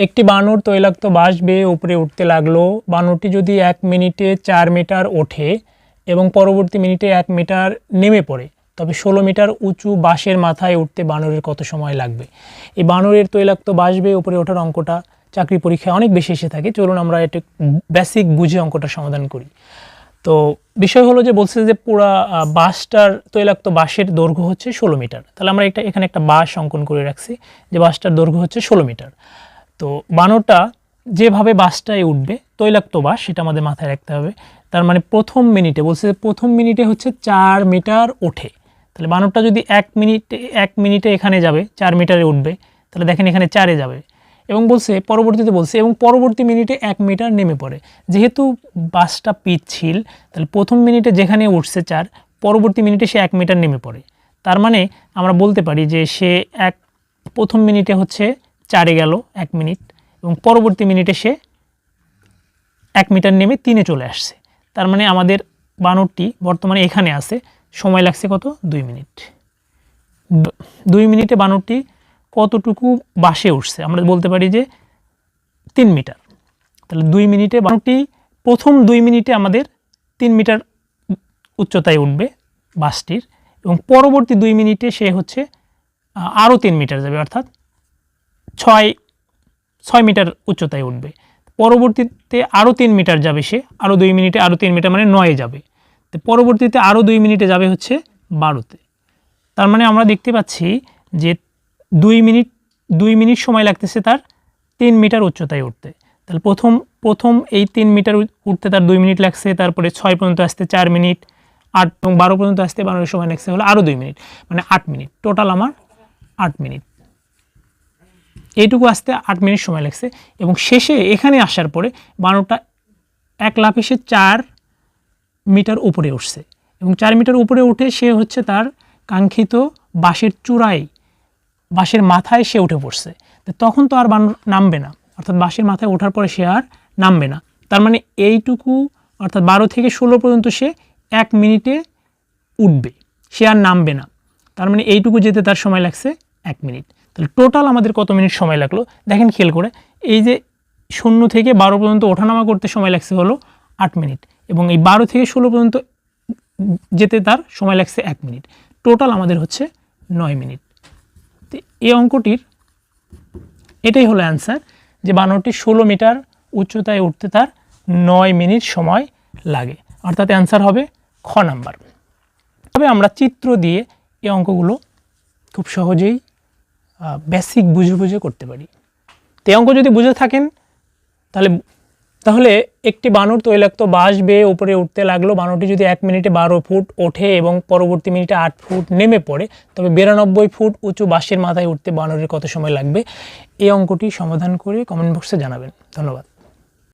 একটি বানর তৈলাক্ত বাঁশ বেয়ে উপরে উঠতে লাগল। বানরটি যদি এক মিনিটে চার মিটার ওঠে এবং পরবর্তী মিনিটে এক মিটার নেমে পড়ে তবে ষোলো মিটার উঁচু বাঁশের মাথায় উঠতে বানরের কত সময় লাগবে? এই বানরের তৈলাক্ত বাঁশ বেয়ে উপরে ওঠার অঙ্কটা চাকরি পরীক্ষায় অনেক বেশি এসে থাকে। চলুন আমরা একটু বেসিক বুঝে অঙ্কটা সমাধান করি। তো বিষয় হলো যে বলছে যে পুরা আহ, বাঁশটার তৈলাক্ত বাঁশের দৈর্ঘ্য হচ্ছে ষোলো মিটার। তাহলে আমরা এটা এখানে একটা বাঁশ অঙ্কন করে রাখছি যে বাঁশটার দৈর্ঘ্য হচ্ছে ষোলো মিটার। তো বানরটা যেভাবে বাসটায় উঠবে, তৈলাক্ত বাস, সেটা আমাদের মাথায় রাখতে হবে। তার মানে প্রথম মিনিটে, বলছে প্রথম মিনিটে হচ্ছে চার মিটার ওঠে। তাহলে বানরটা যদি এক মিনিটে এক মিনিটে এখানে যাবে, চার মিটারে উঠবে, তাহলে দেখেন এখানে চারে যাবে। এবং বলছে, পরবর্তীতে বলছে, এবং পরবর্তী মিনিটে এক মিটার নেমে পড়ে। যেহেতু বাসটা পিচ্ছিল, তাহলে প্রথম মিনিটে যেখানে উঠছে চার, পরবর্তী মিনিটে সে এক মিটার নেমে পড়ে। তার মানে আমরা বলতে পারি যে সে এক, প্রথম মিনিটে হচ্ছে চারে গেল এক মিনিট এবং পরবর্তী মিনিটে সে এক মিটার নেমে তিনে চলে আসছে। তার মানে আমাদের বানরটি বর্তমানে এখানে আছে। সময় লাগছে কত? দুই মিনিট। দুই মিনিটে বানরটি কতটুকু বাসে উঠছে? আমরা বলতে পারি যে তিন মিটার। তাহলে দুই মিনিটে বানরটি প্রথম দুই মিনিটে আমাদের তিন মিটার উচ্চতায় উঠবে বাসটির এবং পরবর্তী দুই মিনিটে সে হচ্ছে আরও তিন মিটার যাবে, অর্থাৎ ছয় ছয় মিটার উচ্চতায় উঠবে। পরবর্তীতে আরও তিন মিটার যাবে সে আরও দুই মিনিটে আরও তিন মিটার মানে নয়ে যাবে। তো পরবর্তীতে আরও দুই মিনিটে যাবে হচ্ছে বারোতে। তার মানে আমরা দেখতে পাচ্ছি যে দুই মিনিট দুই মিনিট সময় লাগতেছে তার তিন মিটার উচ্চতায় উঠতে। তাহলে প্রথম প্রথম এই তিন মিটার উঠতে তার দুই মিনিট লাগছে, তারপরে ছয় পর্যন্ত আসতে চার মিনিট, আট এবং বারো পর্যন্ত আসতে বারোর সময় লাগছে হলো আরও দুই মিনিট মানে আট মিনিট। টোটাল আমার আট মিনিট। এইটুকু আসতে আট মিনিট সময় লাগছে। এবং শেষে এখানে আসার পরে বানরটা এক লাফ এসে চার মিটার উপরে উঠছে। এবং চার মিটার উপরে উঠে সে হচ্ছে তার কাঙ্ক্ষিত বাঁশের চূড়ায়, বাঁশের মাথায় সে উঠে পড়ছে। তখন তো আর বানর নামবে না। অর্থাৎ বাঁশের মাথায় ওঠার পরে সে আর নামবে না। তার মানে এইটুকু, অর্থাৎ বারো থেকে ষোলো পর্যন্ত সে এক মিনিটে উঠবে। সে আর নামবে না। তার মানে এইটুকু যেতে তার সময় লাগছে এক মিনিট। তাহলে টোটাল আমাদের কত মিনিট সময় লাগল? দেখেন খেয়াল করে, এই যে শূন্য থেকে বারো পর্যন্ত ওঠানামা করতে সময় লাগছে হলো আট মিনিট এবং এই বারো থেকে ষোলো পর্যন্ত যেতে তার সময় লাগছে এক মিনিট। টোটাল আমাদের হচ্ছে নয় মিনিট। তো এই অঙ্কটির এটাই হলো অ্যান্সার যে বানরটি ষোলো মিটার উচ্চতায় উঠতে তার নয় মিনিট সময় লাগে। অর্থাৎ অ্যান্সার হবে খ নাম্বার তবে আমরা চিত্র দিয়ে এই অঙ্কগুলো খুব সহজেই বেসিক বুঝে বুঝে করতে পারি। তে অঙ্ক যদি বুঝে থাকেন, তাহলে তাহলে একটি বানর তৈলাক্ত বাঁশ বেয়ে উপরে উঠতে লাগল। বানরটি যদি এক মিনিটে বারো ফুট ওঠে এবং পরবর্তী মিনিটে আট ফুট নেমে পড়ে, তবে বিরানব্বই ফুট উঁচু বাঁশের মাথায় উঠতে বানরের কত সময় লাগবে? এই অঙ্কটি সমাধান করে কমেন্ট বক্সে জানাবেন। ধন্যবাদ।